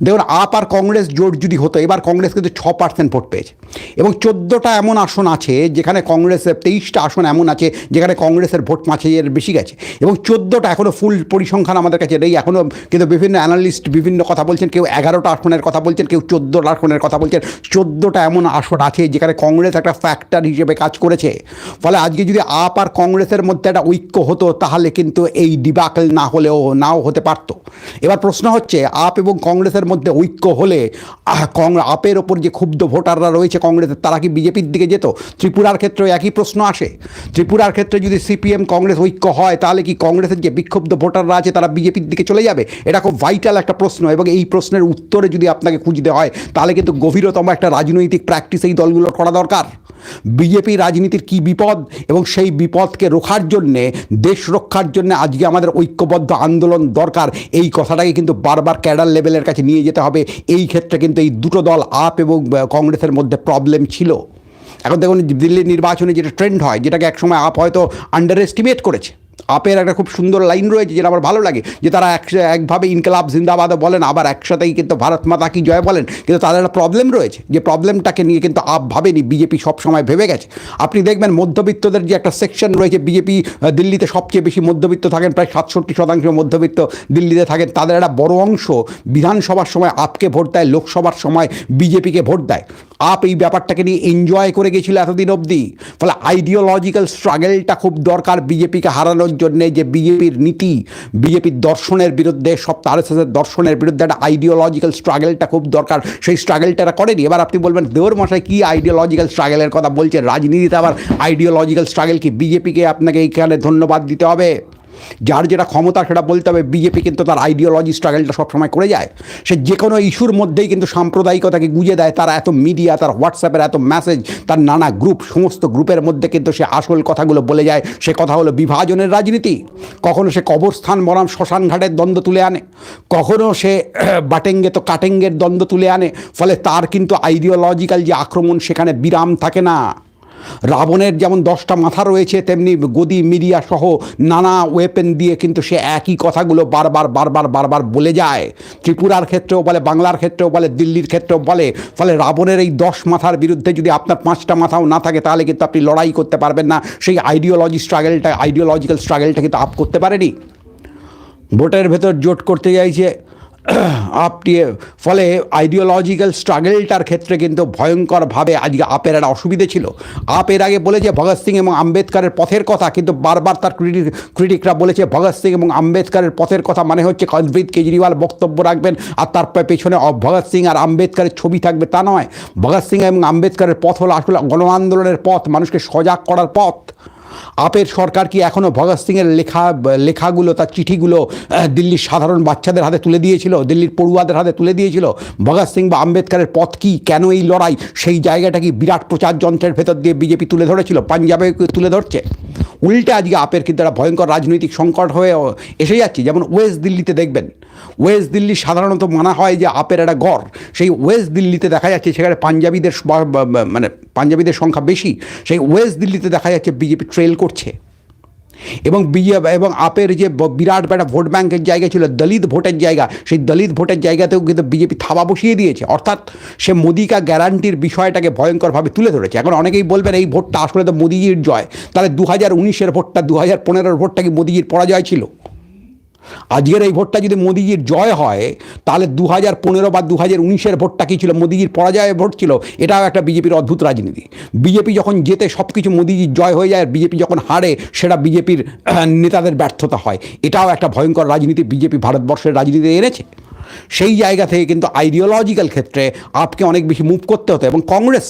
দেখুন, আপ আর কংগ্রেস জোট যদি হতো, এবার কংগ্রেস কিন্তু ছ পার্সেন্ট ভোট পেয়েছে। এবং চোদ্দোটা এমন আসন আছে, যেখানে কংগ্রেসের তেইশটা আসন এমন আছে, যেখানে কংগ্রেসের ভোট পাঁচের বেশি গেছে। এবং চোদ্দোটা এখনও ফুল পরিসংখ্যান আমাদের কাছে নেই। এখনও কিন্তু বিভিন্ন অ্যানালিস্ট বিভিন্ন কথা বলছেন, কেউ এগারোটা আসনের কথা বলছেন, কেউ চোদ্দোটা আসনের কথা বলছেন। চোদ্দোটা এমন আসন আছে, যেখানে কংগ্রেস একটা ফ্যাক্টর হিসেবে কাজ করেছে। ফলে আজকে যদি আপ আর কংগ্রেসের মধ্যে একটা ঐক্য হতো, তাহলে কিন্তু এই ডিবাকল না হলেও, নাও হতে পারত। এবার প্রশ্ন হচ্ছে, আপ এবং কংগ্রেসের মধ্যে ঐক্য হলে আপের ওপর যে ক্ষুব্ধ ভোটাররা রয়েছে কংগ্রেসের তারা কি বিজেপির দিকে যেত? ত্রিপুরার ক্ষেত্রে একই প্রশ্ন আসে। ত্রিপুরার ক্ষেত্রে যদি সিপিএম, কংগ্রেস ঐক্য হয়, তাহলে কি কংগ্রেসের যে বিক্ষুব্ধ ভোটাররা আছে, তারা বিজেপির দিকে চলে যাবে? এটা খুব ভাইটাল একটা প্রশ্ন এবং এই প্রশ্নের উত্তরে যদি আপনাকে খুঁজতে হয়, তাহলে কিন্তু গভীরতম একটা রাজনৈতিক প্র্যাকটিস এই দলগুলোর করা দরকার। বিজেপি রাজনীতির কি বিপদ এবং সেই বিপদকে রোখার জন্যে, দেশ রক্ষার জন্য আজকে আমাদের ঐক্যবদ্ধ আন্দোলন দরকার, এই কথাটাকে কিন্তু বারবার ক্যাডার লেভেলের কাছে নিয়ে যেতে হবে। এই ক্ষেত্রে কিন্তু এই দুটো দল আপ এবং কংগ্রেসের মধ্যে প্রবলেম ছিল। এখন দেখুন, দিল্লির নির্বাচনে যেটা ট্রেন্ড হয়, যেটাকে একসময় আপ হয়তো আন্ডার এস্টিমেট করেছে। আপের একটা খুব সুন্দর লাইন রয়েছে যেটা আমার ভালো লাগে, যে তারা এক একভাবে ইনকলাব জিন্দাবাদও বলেন, আবার একসাথেই কিন্তু ভারত মাতা কি জয় বলেন, কিন্তু তাদের একটা প্রবলেম রয়েছে, যে প্রবলেমটাকে নিয়ে কিন্তু আপ ভাবেনি বিজেপি সবসময় ভেবে গেছে। আপনি দেখবেন মধ্যবিত্তদের যে একটা সেকশন রয়েছে বিজেপি দিল্লিতে সবচেয়ে বেশি মধ্যবিত্ত থাকেন, প্রায় সাতষট্টি শতাংশ মধ্যবিত্ত দিল্লিতে থাকেন, তাদের একটা বড় অংশ বিধানসভার সময় আপকে ভোট দেয়, লোকসভার সময় বিজেপিকে ভোট দেয়। আপ এই ব্যাপারটাকে নিয়ে এনজয় করে গেছিল এতদিন অবধি, ফলে আইডিওলজিক্যাল স্ট্রাগেলটা খুব দরকার বিজেপিকে হারানোর জন্যে যে বিজেপির নীতি, বিজেপির দর্শনের বিরুদ্ধে, সব আরএসএসের দর্শনের বিরুদ্ধে একটা আইডিওলজিক্যাল স্ট্রাগেলটা খুব দরকার। সেই স্ট্রাগেলটা এরা করেনি। এবার আপনি বলবেন দেওয়ার মশায় কী আইডিওলজিক্যাল স্ট্রাগেলের কথা বলছেন? রাজনীতিতে আবার আইডিওলজিক্যাল স্ট্রাগেল কি? বিজেপিকে আপনাকে এইখানে ধন্যবাদ দিতে হবে? যার যেটা ক্ষমতা সেটা বলতে হবে বিজেপি কিন্তু তার আইডিওলজি স্ট্রাগলটা সবসময় করে যায়। সে যে কোনো ইস্যুর মধ্যেই কিন্তু সাম্প্রদায়িকতাকে গুঁজে দেয়। তার এত মিডিয়া তার হোয়াটসঅ্যাপের এত মেসেজ তার নানা গ্রুপ সমস্ত গ্রুপের মধ্যে কিন্তু সে আসল কথাগুলো বলে যায়। সে কথা হলো বিভাজনের রাজনীতি। কখনো সে কবরস্থান বনাম শ্মশান ঘাটের দ্বন্দ্ব তুলে আনে। কখনো সে বাটেঙ্গে তো কাটেঙ্গের দ্বন্দ্ব তুলে আনে। ফলে তার কিন্তু আইডিওলজিক্যাল যে আক্রমণ, সেখানে বিরাম থাকে না। রাবণের যেমন দশটা মাথা রয়েছে, তেমনি গদি, মিডিয়া সহ নানা ওয়েপেন দিয়ে কিন্তু সে একই কথাগুলো বারবার বারবার বারবার বলে যায়। ত্রিপুরার ক্ষেত্রেও বলে, বাংলার ক্ষেত্রেও বলে, দিল্লির ক্ষেত্রেও বলে। ফলে রাবণের এই দশ মাথার বিরুদ্ধে যদি আপনার পাঁচটা মাথাও না থাকে, তাহলে কিন্তু আপনি লড়াই করতে পারবেন না। সেই আইডিওলজি স্ট্রাগেলটা আইডিওলজিক্যাল স্ট্রাগেলটা কিন্তু আপ করতে পারেনি। ভোটের ভেতর জোট করতে চাইছে আপনি, ফলে আইডিওলজিক্যাল স্ট্রাগলটার ক্ষেত্রে কিন্তু ভয়ঙ্করভাবে আজকে আপের একটা অসুবিধে ছিল। আপের আগে বলেছে ভগৎ সিং এবং আম্বেদকারের পথের কথা, কিন্তু বারবার তার ক্রিটিক ক্রিটিকরা বলেছে ভগৎ সিং এবং আম্বেদকারের পথের কথা মানে হচ্ছে অরবিন্দ কেজরিওয়াল বক্তব্য রাখবেন আর তার পেছনে ভগৎ সিং আর আম্বেদকারের ছবি থাকবে তা নয়। ভগৎ সিং এবং আম্বেদকারের পথ হলো আসলে গণ আন্দোলনের পথ, মানুষকে সজাগ করার পথ। আপের সরকার কি এখনও ভগৎ সিংয়ের লেখা, লেখাগুলো, তার চিঠিগুলো দিল্লির সাধারণ বাচ্চাদের হাতে তুলে দিয়েছিল, দিল্লির পড়ুয়াদের হাতে তুলে দিয়েছিল? ভগৎ সিং বা আম্বেদকারের পথ কি? কেন এই লড়াই? সেই জায়গাটা কি বিরাট প্রচার যন্ত্রের ভেতর দিয়ে বিজেপি তুলে ধরেছিল? পাঞ্জাবে তুলে ধরছে? উল্টে আজকে আপের কিন্তু একটা ভয়ঙ্কর রাজনৈতিক সংকট হয়ে এসে যাচ্ছে, যেমন ওয়েস্ট দিল্লিতে দেখবেন। ওয়েস্ট দিল্লি সাধারণত মানা হয় যে আপের একটা গড় সেই ওয়েস্ট দিল্লিতে দেখা যাচ্ছে সেখানে পাঞ্জাবিদের মানে পাঞ্জাবিদের সংখ্যা বেশি, সেই ওয়েস্ট দিল্লিতে দেখা যাচ্ছে বিজেপি ট্রেল করছে। এবং বিজেপি এবং আপের যে বিরাট একটা ভোট ব্যাংকের জায়গা ছিল, দলিত ভোটের জায়গা, সেই দলিত ভোটের জায়গাতেও কিন্তু বিজেপি থাবা বসিয়ে দিয়েছে। অর্থাৎ সে মোদিকা গ্যারান্টির বিষয়টাকে ভয়ঙ্করভাবে তুলে ধরেছে। এখন অনেকেই বলবেন, এই ভোটটা আসলে তো মোদিজির জয়। তাহলে দু হাজার উনিশের ভোটটা দু হাজার পনেরোর ভোটটা কি মোদিজির পরাজয় ছিল? আজকের এই ভোটটা যদি মোদিজির জয় হয়, তাহলে দু হাজার পনেরো বা দু হাজার উনিশের ভোটটা কী ছিল? মোদিজির পরাজয়ের ভোট ছিল? এটাও একটা বিজেপির অদ্ভুত রাজনীতি। বিজেপি যখন জেতে সব কিছু মোদিজির জয় হয়ে যায় আর বিজেপি যখন হারে, সেটা বিজেপির নেতাদের ব্যর্থতা হয়। এটাও একটা ভয়ঙ্কর রাজনীতি বিজেপি ভারতবর্ষের রাজনীতিতে এনেছে। সেই জায়গা থেকে কিন্তু আইডিওলজিক্যাল ক্ষেত্রে আপকে অনেক বেশি মুভ করতে হতো এবং কংগ্রেস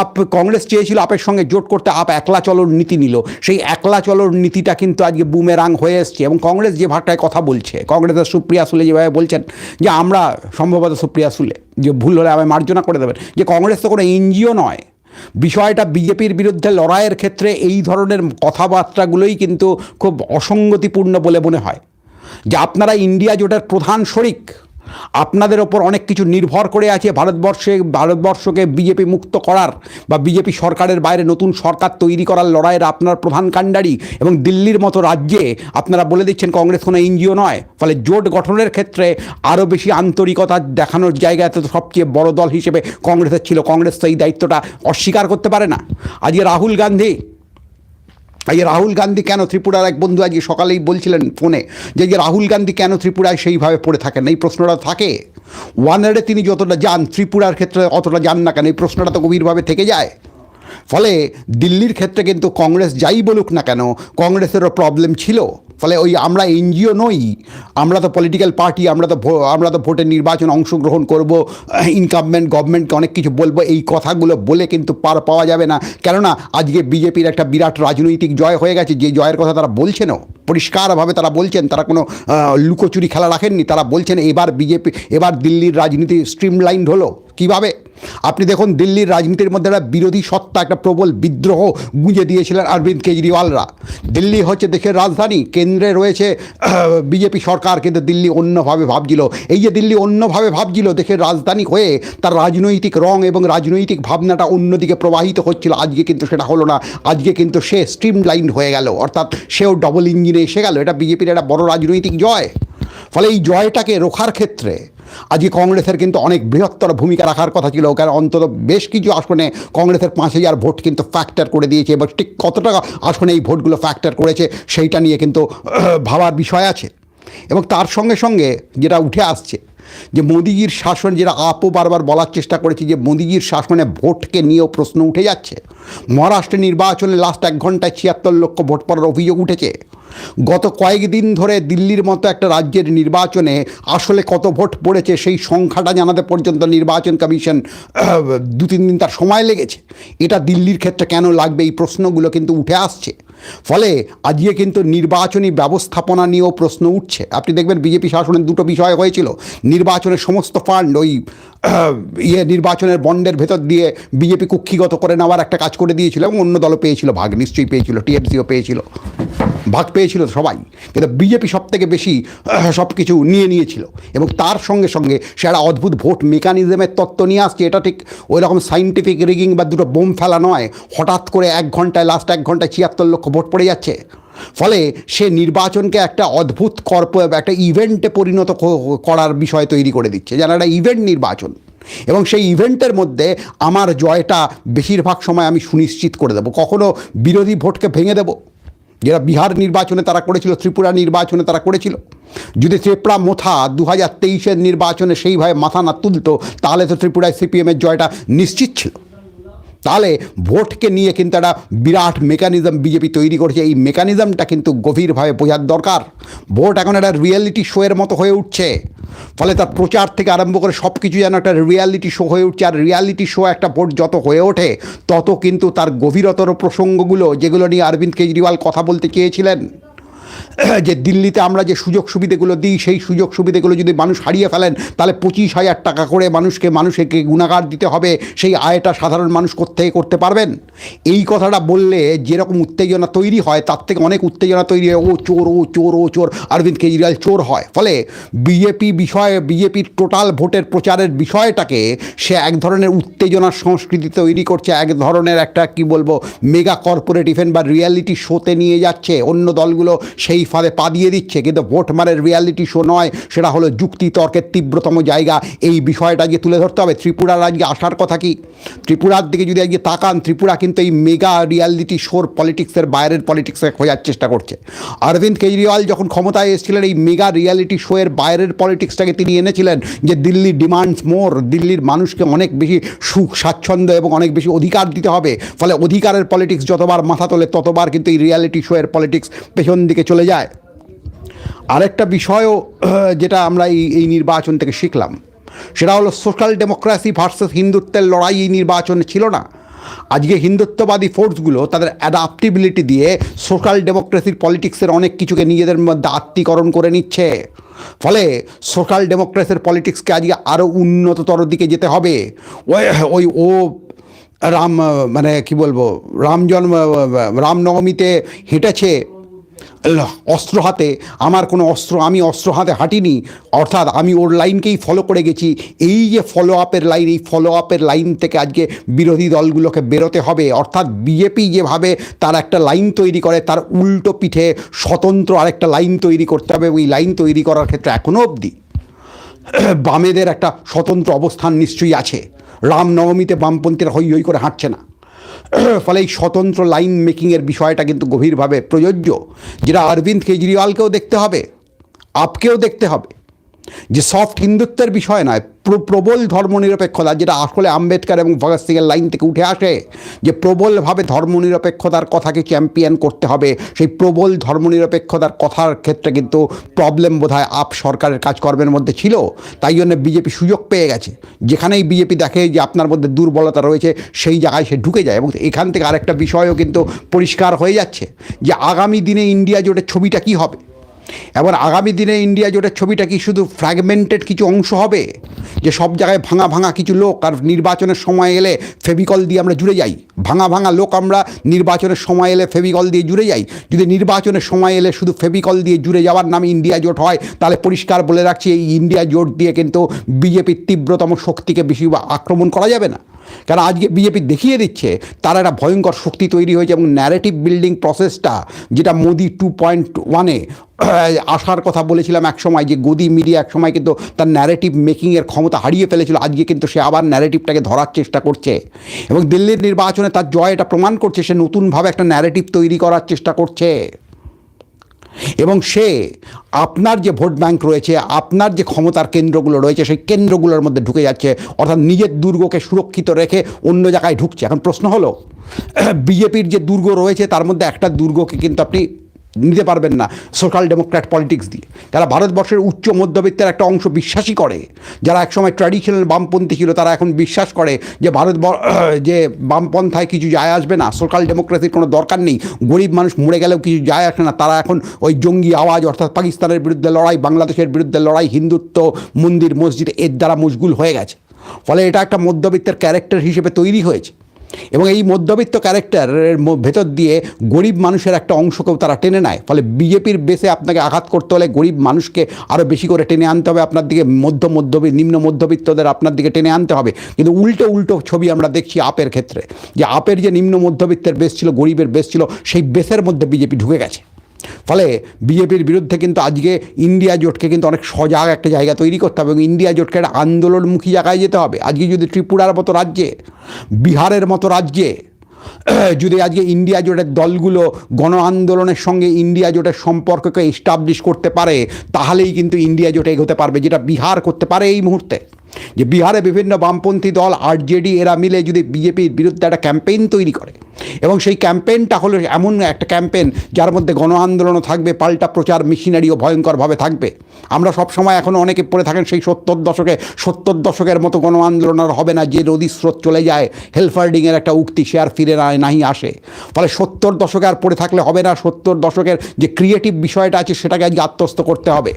আপ কংগ্রেস চেয়েছিল আপের সঙ্গে জোট করতে, আপ একলা চলর নীতি নিল। সেই একলা চলর নীতিটা কিন্তু আজকে বুমেরাং হয়ে এসছে এবং কংগ্রেস যে ভাষায় কথা বলছে, কংগ্রেসের সুপ্রিয়া সুলে যেভাবে বলছেন যে আমরা সম্ভবত সুপ্রিয়া সুলে, যে ভুল হলে আমায় মার্জনা করে দেবেন, যে কংগ্রেস তো কোনো এনজিও নয়। বিষয়টা বিজেপির বিরুদ্ধে লড়াইয়ের ক্ষেত্রে এই ধরনের কথাবার্তাগুলোই কিন্তু খুব অসঙ্গতিপূর্ণ বলে মনে হয়। যে আপনারা ইন্ডিয়া জোটের প্রধান শরিক আপনাদের ওপর অনেক কিছু নির্ভর করে আছে ভারতবর্ষে, ভারতবর্ষকে বিজেপি মুক্ত করার বা বিজেপি সরকারের বাইরে নতুন সরকার তৈরি করার লড়াইয়ের আপনার প্রধান কাণ্ডারি এবং দিল্লির মতো রাজ্যে আপনারা বলে দিচ্ছেন কংগ্রেস কোনো এনজিও নয়। ফলে জোট গঠনের ক্ষেত্রে আরও বেশি আন্তরিকতা দেখানোর জায়গাতে সবচেয়ে বড় দল হিসেবে কংগ্রেসের ছিল। কংগ্রেস তো এই দায়িত্বটা অস্বীকার করতে পারে না। আজকে রাহুল গান্ধী এই রাহুল গান্ধী কেন ত্রিপুরার এক বন্ধু আজকে সকালেই বলছিলেন ফোনে যে যে রাহুল গান্ধী কেন ত্রিপুরায় সেইভাবে পড়ে থাকেন এই প্রশ্নটা থাকে। ওয়ানারে তিনি যতটা যান, ত্রিপুরার ক্ষেত্রে অতটা যান না কেন, এই প্রশ্নটা তো গভীরভাবে থেকে যায়। ফলে দিল্লির ক্ষেত্রে কিন্তু কংগ্রেস যাই বলুক না কেন, কংগ্রেসেরও প্রবলেম ছিল। ফলে ওই আমরা এনজিও নই, আমরা তো পলিটিক্যাল পার্টি আমরা তো আমরা তো ভোটের নির্বাচন অংশগ্রহণ করব ইনকামমেন্ট গভর্নমেন্টকে অনেক কিছু বলব, এই কথাগুলো বলে কিন্তু পার পাওয়া যাবে না। কেননা, আজকে বিজেপির একটা বিরাট রাজনৈতিক জয় হয়ে গেছে, যে জয়ের কথা তারা বলছেনও পরিষ্কারভাবে তারা বলছেন, তারা কোনো লুকোচুরি খেলা রাখেননি, তারা বলছেন এবার বিজেপি, এবার দিল্লির রাজনীতি স্ট্রিমলাইন্ড হলো। কীভাবে? আপনি দেখুন, দিল্লির রাজনীতির মধ্যে একটা বিরোধী সত্তা, একটা প্রবল বিদ্রোহ গুঁজে দিয়েছিলেন অরবিন্দ কেজরিওয়ালরা। দিল্লি হচ্ছে দেশের রাজধানী, কেন্দ্রে রয়েছে বিজেপি সরকার, কিন্তু দিল্লি অন্যভাবে ভাবছিল। এই যে দিল্লি অন্যভাবে ভাবছিল, দেশের রাজধানী হয়ে তার রাজনৈতিক রং এবং রাজনৈতিক ভাবনাটা অন্যদিকে প্রবাহিত হচ্ছিল, আজকে কিন্তু সেটা হলো না, আজকে কিন্তু সে স্ট্রিম লাইন হয়ে গেল। অর্থাৎ সেও ডবল ইঞ্জিনে এসে গেল। এটা বিজেপির একটা বড় রাজনৈতিক জয়। ফলে এই জয়টাকে রোখার ক্ষেত্রে আজকে কংগ্রেসের কিন্তু অনেক বৃহত্তর ভূমিকা রাখার কথা ছিল। কারণ অন্তত বেশ কিছু আসনে কংগ্রেসের পাঁচ হাজার ভোট কিন্তু ফ্যাক্টর করে দিয়েছে। এবং ঠিক কতটা আসনে এই ভোটগুলো ফ্যাক্টর করেছে সেইটা নিয়ে কিন্তু ভাবার বিষয় আছে। এবং তার সঙ্গে সঙ্গে যেটা উঠে আসছে যে মোদিজির শাসন যেটা আপও বারবার বলার চেষ্টা করেছি যে মোদিজির শাসনে ভোটকে নিয়েও প্রশ্ন উঠে যাচ্ছে। মহারাষ্ট্রে নির্বাচনে লাস্ট এক ঘন্টায় ছিয়াত্তর লক্ষ ভোট পড়ার অভিযোগ উঠেছে। গত কয়েকদিন ধরে দিল্লির মতো একটা রাজ্যের নির্বাচনে আসলে কত ভোট পড়েছে সেই সংখ্যাটা জানাতে পর্যন্ত নির্বাচন কমিশন দু, তিন দিন তার সময় লেগেছে। এটা দিল্লির ক্ষেত্রে কেন লাগবে এই প্রশ্নগুলো কিন্তু উঠে আসছে। ফলে আজকে কিন্তু নির্বাচনী ব্যবস্থাপনা নিয়েও প্রশ্ন উঠছে। আপনি দেখবেন বিজেপি শাসনের দুটো বিষয় হয়েছিল, নির্বাচনের সমস্ত ফান্ড ওই ইয়ে নির্বাচনের বন্ডের ভেতর দিয়ে বিজেপি কুক্ষিগত করে নেওয়ার একটা কাজ করে দিয়েছিল এবং অন্য দলও পেয়েছিল, ভাগ নিশ্চয়ই পেয়েছিল টিএমসিও পেয়েছিল, ভাগ পেয়েছিল সবাই। কিন্তু বিজেপি সব থেকে বেশি সব কিছু নিয়ে নিয়েছিল এবং তার সঙ্গে সঙ্গে সে একটা অদ্ভুত ভোট মেকানিজমের তত্ত্ব নিয়ে আসছে। এটা ঠিক ওই রকম সাইন্টিফিক রিগিং বা দুটো বোম ফেলা নয়, হঠাৎ করে এক ঘন্টায় লাস্ট এক ঘন্টায় ছিয়াত্তর লক্ষ ভোট পড়ে যাচ্ছে। ফলে সে নির্বাচনকে একটা অদ্ভুত কর্প, একটা ইভেন্টে পরিণত করার বিষয় তৈরি করে দিচ্ছে। যেন একটা ইভেন্ট নির্বাচন। এবং সেই ইভেন্টের মধ্যে আমার জয়টা বেশিরভাগ সময় আমি সুনিশ্চিত করে দেবো। কখনো বিরোধী ভোটকে ভেঙে দেবো। যেটা বিহার নির্বাচনে তারা করেছিল, ত্রিপুরা নির্বাচনে তারা করেছিল। যদি ত্রিপুরা মোথা দু হাজার তেইশের নির্বাচনে সেইভাবে মাথা না তুলতো, তাহলে তো ত্রিপুরায় সিপিএমের জয়টা নিশ্চিত ছিল। তাহলে ভোটকে নিয়ে কিন্তু একটা বিরাট মেকানিজম বিজেপি তৈরি করছে। এই মেকানিজমটা কিন্তু গভীরভাবে বোঝার দরকার। ভোট এখন একটা রিয়েলিটি শোয়ের মতো হয়ে উঠছে। ফলে তার প্রচার থেকে আরম্ভ করে সব কিছু যেন একটা রিয়ালিটি শো হয়ে উঠছে। আর রিয়ালিটি শো একটা ভোট যত হয়ে ওঠে, তত কিন্তু তার গভীরতর প্রসঙ্গগুলো, যেগুলো নিয়ে অরবিন্দ কেজরিওয়াল কথা বলতে চেয়েছিলেন। যে দিল্লিতে আমরা যে সুযোগ সুবিধেগুলো দিই, সেই সুযোগ সুবিধেগুলো যদি মানুষ হারিয়ে ফেলেন, তাহলে পঁচিশ হাজার টাকা করে মানুষকে মানুষকে গুণাগার দিতে হবে। সেই আয়টা সাধারণ মানুষ কোথেকে করতে পারবেন? এই কথাটা বললে যেরকম উত্তেজনা তৈরি হয়, তার থেকে অনেক উত্তেজনা তৈরি হয়। ও চোর ও চোর ও চোর, অরবিন্দ কেজরিওয়াল চোর হয়। ফলে বিজেপি বিষয়ে, বিজেপির টোটাল ভোটের প্রচারের বিষয়টাকে সে এক ধরনের উত্তেজনার সংস্কৃতি তৈরি করছে, এক ধরনের একটা, কি বলব, মেগা কর্পোরেট ইভেন্ট বা রিয়ালিটি শোতে নিয়ে যাচ্ছে। অন্য দলগুলো সেই ফাঁদে পা দিয়ে দিচ্ছে। কিন্তু ভোট মারের রিয়ালিটি শো নয়, সেটা হলো যুক্তি তর্কের তীব্রতম জায়গা। এই বিষয়টা আজকে তুলে ধরতে হবে। ত্রিপুরার আজকে আসার কথা কি? ত্রিপুরার দিকে যদি আজকে তাকান, ত্রিপুরা কিন্তু এই মেগা রিয়ালিটি শোর পলিটিক্সের বাইরের পলিটিক্সে খোঁজার চেষ্টা করছে। অরবিন্দ কেজরিওয়াল যখন ক্ষমতায় এসেছিলেন, এই মেগা রিয়ালিটি শোয়ের বাইরের পলিটিক্সটাকে তিনি এনেছিলেন যে দিল্লি ডিমান্ডস মোর দিল্লির মানুষকে অনেক বেশি সুখ, স্বাচ্ছন্দ্য এবং অনেক বেশি অধিকার দিতে হবে। ফলে অধিকারের পলিটিক্স যতবার মাথা তোলে, ততবার কিন্তু এই রিয়ালিটি শোয়ের পলিটিক্স পেছন দিকে চলে যায়। আরেকটা বিষয়ও, যেটা আমরা এই এই নির্বাচন থেকে শিখলাম। সেটা হলো সোশ্যাল ডেমোক্রেসি ভার্সেস হিন্দুত্বের লড়াই এই নির্বাচনে ছিল না। আজকে হিন্দুত্ববাদী ফোর্সগুলো তাদের অ্যাডাপ্টিবিলিটি দিয়ে সোশ্যাল ডেমোক্রেসির পলিটিক্সের অনেক কিছুকে নিজেদের মধ্যে আত্মীকরণ করে নিচ্ছে। ফলে সোশ্যাল ডেমোক্রেসির পলিটিক্সকে আজকে আরও উন্নততর দিকে যেতে হবে। ওই ওই, ও, রাম মানে কি বলব, রাম জন্ম রামনবমীতে হেঁটেছে। অস্ত্র হাতে, আমার কোনো অস্ত্র, আমি অস্ত্র হাতে হাঁটিনি। অর্থাৎ আমি ওর লাইনকেই ফলো করে গেছি। এই যে ফলো আপের লাইন এই ফলো আপের লাইন থেকে আজকে বিরোধী দলগুলোকে বেরোতে হবে। অর্থাৎ বিজেপি যেভাবে তার একটা লাইন তৈরি করে, তার উল্টো পিঠে স্বতন্ত্র আরেকটা লাইন তৈরি করতে হবে, ওই লাইন তৈরি করার ক্ষেত্রে এখনও অবধি। বামেদের একটা স্বতন্ত্র অবস্থান নিশ্চয়ই আছে। রামনবমীতে বামপন্থীরা হই হই করে হাঁটছে না। ফলে এই স্বতন্ত্র লাইন মেকিংয়ের বিষয়টা কিন্তু গভীরভাবে প্রযোজ্য। যেটা অরবিন্দ কেজরিওয়ালকেও দেখতে হবে, আপকেও দেখতে হবে। যে সফট হিন্দুত্বের বিষয় নয় প্রবল ধর্মনিরপেক্ষতা, যেটা আসলে আম্বেদকর এবং ভগৎ সিংয়ের লাইন থেকে উঠে আসে, যে প্রবলভাবে ধর্মনিরপেক্ষতার কথাকে চ্যাম্পিয়ন করতে হবে, সেই প্রবল ধর্মনিরপেক্ষতার কথার ক্ষেত্রে কিন্তু প্রবলেম বোধহয় আপ সরকারের কাজকর্মের মধ্যে ছিল। তাই জন্য বিজেপি সুযোগ পেয়ে গেছে। যেখানেই বিজেপি দেখে যে আপনার মধ্যে দুর্বলতা রয়েছে, সেই জায়গায় সে ঢুকে যায় এবং এখান থেকে আরেকটা বিষয়ও কিন্তু পরিষ্কার হয়ে যাচ্ছে, যে আগামী দিনে ইন্ডিয়া জোটের ছবিটা কী হবে? এবার আগামী দিনে ইন্ডিয়া জোটের ছবিটা কি শুধু ফ্র্যাগমেন্টেড কিছু অংশ হবে? যে সব জায়গায় ভাঙা ভাঙা কিছু লোক আর নির্বাচনের সময় এলে ফেভিকল দিয়ে আমরা জুড়ে যাই? ভাঙা ভাঙা লোক আমরা নির্বাচনের সময় এলে ফেভিকল দিয়ে জুড়ে যাই? যদি নির্বাচনের সময় এলে শুধু ফেভিকল দিয়ে জুড়ে যাওয়ার নামে ইন্ডিয়া জোট হয়, তাহলে পরিষ্কার বলে রাখছি, এই ইন্ডিয়া জোট দিয়ে কিন্তু বিজেপির তীব্রতম শক্তিকে বেশি আক্রমণ করা যাবে না। কারণ আজকে বিজেপি দেখিয়ে দিচ্ছে, তার একটা ভয়ঙ্কর শক্তি তৈরি হয়েছে এবং ন্যারেটিভ বিল্ডিং প্রসেসটা যেটা মোদি টু পয়েন্ট ওয়ানে আসার কথা বলেছিলাম এক সময় যে গদি মিডিয়া এক সময় কিন্তু তার ন্যারেটিভ মেকিংয়ের ক্ষমতা হারিয়ে ফেলেছিল, আজকে কিন্তু সে আবার ন্যারেটিভটাকে ধরার চেষ্টা করছে। এবং দিল্লির নির্বাচনে তার জয় এটা প্রমাণ করছে, সে নতুনভাবে একটা ন্যারেটিভ তৈরি করার চেষ্টা করছে। এবং সে আপনার যে ভোট ব্যাঙ্ক রয়েছে, আপনার যে ক্ষমতার কেন্দ্রগুলো রয়েছে, সেই কেন্দ্রগুলোর মধ্যে ঢুকে যাচ্ছে, অর্থাৎ নিজের দুর্গকে সুরক্ষিত রেখে অন্য জায়গায় ঢুকছে। এখন প্রশ্ন হলো, বিজেপির যে দুর্গ রয়েছে, তার মধ্যে একটা দুর্গকে কিন্তু আপনি নিতে পারবেন না সোশ্যাল ডেমোক্র্যাট পলিটিক্স দিয়ে। তারা ভারতবর্ষের উচ্চ মধ্যবিত্তের একটা অংশ বিশ্বাসই করে, যারা একসময় ট্র্যাডিশনাল বামপন্থী ছিল, তারা এখন বিশ্বাস করে যে ভারত যে বামপন্থায় কিছু যায় আসবে না, সোশ্যাল ডেমোক্রেসির কোনো দরকার নেই, গরিব মানুষ মরে গেলেও কিছু যায় আসে না, তারা এখন ওই জঙ্গি আওয়াজ, অর্থাৎ পাকিস্তানের বিরুদ্ধে লড়াই, বাংলাদেশের বিরুদ্ধে লড়াই, হিন্দুত্ব, মন্দির, মসজিদ, এর দ্বারা মশগুল হয়ে গেছে। ফলে এটা একটা মধ্যবিত্তের ক্যারেক্টার হিসেবে তৈরি হয়েছে। এবং এই মধ্যবিত্ত ক্যারেক্টারের ভেতর দিয়ে গরিব মানুষের একটা অংশকেও তারা টেনে নেয়। ফলে বিজেপির বেসে আপনাকে আঘাত করতে হলে গরিব মানুষকে আরও বেশি করে টেনে আনতে হবে, আপনার দিকে মধ্য মধ্যবিত্ত নিম্ন মধ্যবিত্তদের আপনার দিকে টেনে আনতে হবে। কিন্তু উল্টো উল্টো ছবি আমরা দেখছি আপের ক্ষেত্রে। যে আপের যে নিম্ন মধ্যবিত্তের বেশ ছিল, গরিবের বেশ ছিল, সেই বেসের মধ্যে বিজেপি ঢুকে গেছে। ফলে বিজেপির বিরুদ্ধে কিন্তু আজকে ইন্ডিয়া জোটকে কিন্তু অনেক সজাগ একটা জায়গা তৈরি করতে হবে এবং ইন্ডিয়া জোটকে একটা আন্দোলনমুখী জায়গায় যেতে হবে। আজকে যদি ত্রিপুরার মতো রাজ্যে, বিহারের মতো রাজ্যে, যদি আজকে ইন্ডিয়া জোটের দলগুলো গণ আন্দোলনের সঙ্গে ইন্ডিয়া জোটের সম্পর্ককে এস্টাবলিশ করতে পারে, তাহলেই কিন্তু ইন্ডিয়া জোটে এগোতে পারবে, যেটা বিহার করতে পারে এই মুহূর্তে। যে বিহারে বিভিন্ন বামপন্থী দল আরজেডি এরা মিলে যদি বিজেপির বিরুদ্ধে একটা ক্যাম্পেইন তৈরি করে এবং সেই ক্যাম্পেইনটা হলো এমন একটা ক্যাম্পেইন যার মধ্যে গণ আন্দোলনও থাকবে, পাল্টা প্রচার মেশিনারিও ভয়ঙ্করভাবে থাকবে। আমরা সব সময় এখন অনেকে পড়ে থাকেন সেই সত্তর দশকে, সত্তর দশকের মতো গণ আন্দোলন আর হবে না, যে নদীর স্রোত চলে যায় হেলফার্ডিংয়ের একটা উক্তি সে আর ফিরে নাহি আসে। ফলে সত্তর দশকে আর পড়ে থাকলে হবে না, সত্তর দশকের যে ক্রিয়েটিভ বিষয়টা আছে সেটাকে আজকে আত্মস্থ করতে হবে।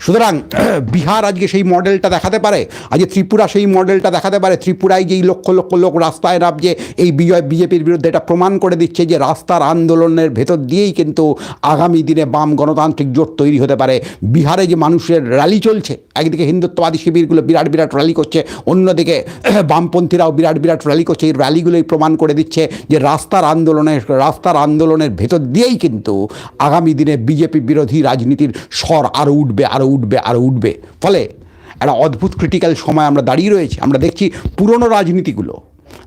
সুতরাং, বিহার আজকে সেই মডেলটা দেখাতে পারে, আজকে ত্রিপুরা সেই মডেলটা দেখাতে পারে, ত্রিপুরায় যেই লক্ষ লক্ষ লোক রাস্তায় নামছে, এই বিজয়, বিজেপির বিরুদ্ধে এটা প্রমাণ করে দিচ্ছে যে রাস্তার আন্দোলনের ভেতর দিয়েই কিন্তু আগামী দিনে বাম গণতান্ত্রিক জোট তৈরি হতে পারে। বিহারে যে মানুষের র্যালি চলছে, একদিকে হিন্দুত্ববাদী শিবিরগুলো বিরাট বিরাট র্যালি করছে, অন্যদিকে বামপন্থীরাও বিরাট বিরাট র্যালি করছে, এই র্যালিগুলোই প্রমাণ করে দিচ্ছে যে রাস্তার আন্দোলনের রাস্তার আন্দোলনের ভেতর দিয়েই কিন্তু আগামী দিনে বিজেপি বিরোধী রাজনীতির স্বর আরও উঠবে আরও উঠবে আরও উঠবে। ফলে একটা অদ্ভুত ক্রিটিক্যাল সময় আমরা দাঁড়িয়ে রয়েছি। আমরা দেখছি পুরনো রাজনীতিগুলো।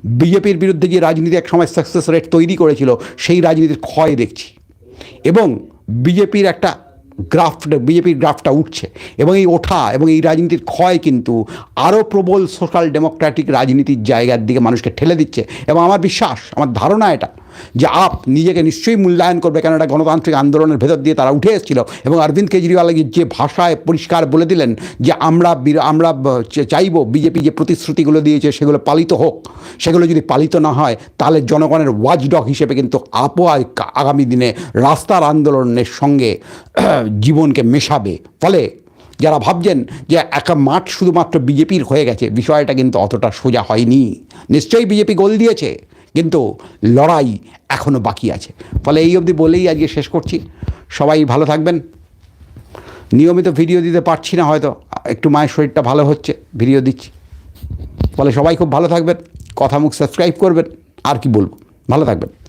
বিজেপির বিরুদ্ধে যে রাজনীতি এক সময় সাকসেস রেট তৈরি করেছিল, সেই রাজনীতির ক্ষয় দেখছি। এবং বিজেপির একটা গ্রাফট বিজেপির গ্রাফটা উঠছে। এবং এই ওঠা এবং এই রাজনীতির ক্ষয় কিন্তু আরও প্রবল সোশ্যাল ডেমোক্রেটিক রাজনীতির জায়গার দিকে মানুষকে ঠেলে দিচ্ছে। এবং আমার বিশ্বাস, আমার ধারণা এটা যে আপ নিজেকে নিশ্চয়ই মূল্যায়ন করবে কেন এটা গণতান্ত্রিক আন্দোলনের ভেতর দিয়ে তারা উঠে এসেছিল। এবং অরবিন্দ কেজরিওয়াল যে ভাষায় পরিষ্কার বলে দিলেন যে আমরা আমরা চাইব বিজেপি যে প্রতিশ্রুতিগুলো দিয়েছে সেগুলো পালিত হোক। সেগুলো যদি পালিত না হয়, তাহলে জনগণের ওয়াচডগ হিসেবে কিন্তু আপও আ- আগামী দিনে রাস্তার আন্দোলনের সঙ্গে জীবনকে মেশাবে। ফলে যারা ভাবছেন যে একটা মাঠ শুধুমাত্র বিজেপির হয়ে গেছে, বিষয়টা কিন্তু অতটা সোজা হয়নি। নিশ্চয়ই বিজেপি গোল দিয়েছে। কিন্তু লড়াই এখনও বাকি আছে। ফলে এই অবধি বলেই আজকে শেষ করছি। সবাই ভালো থাকবেন। নিয়মিত ভিডিও দিতে পারছি না হয়তো। একটু মায়ের শরীরটা ভালো হচ্ছে, ভিডিও দিচ্ছি। ফলে সবাই খুব ভালো থাকবেন। কথা মুখ সাবস্ক্রাইব করবেন। আর কি বলব? ভালো থাকবেন।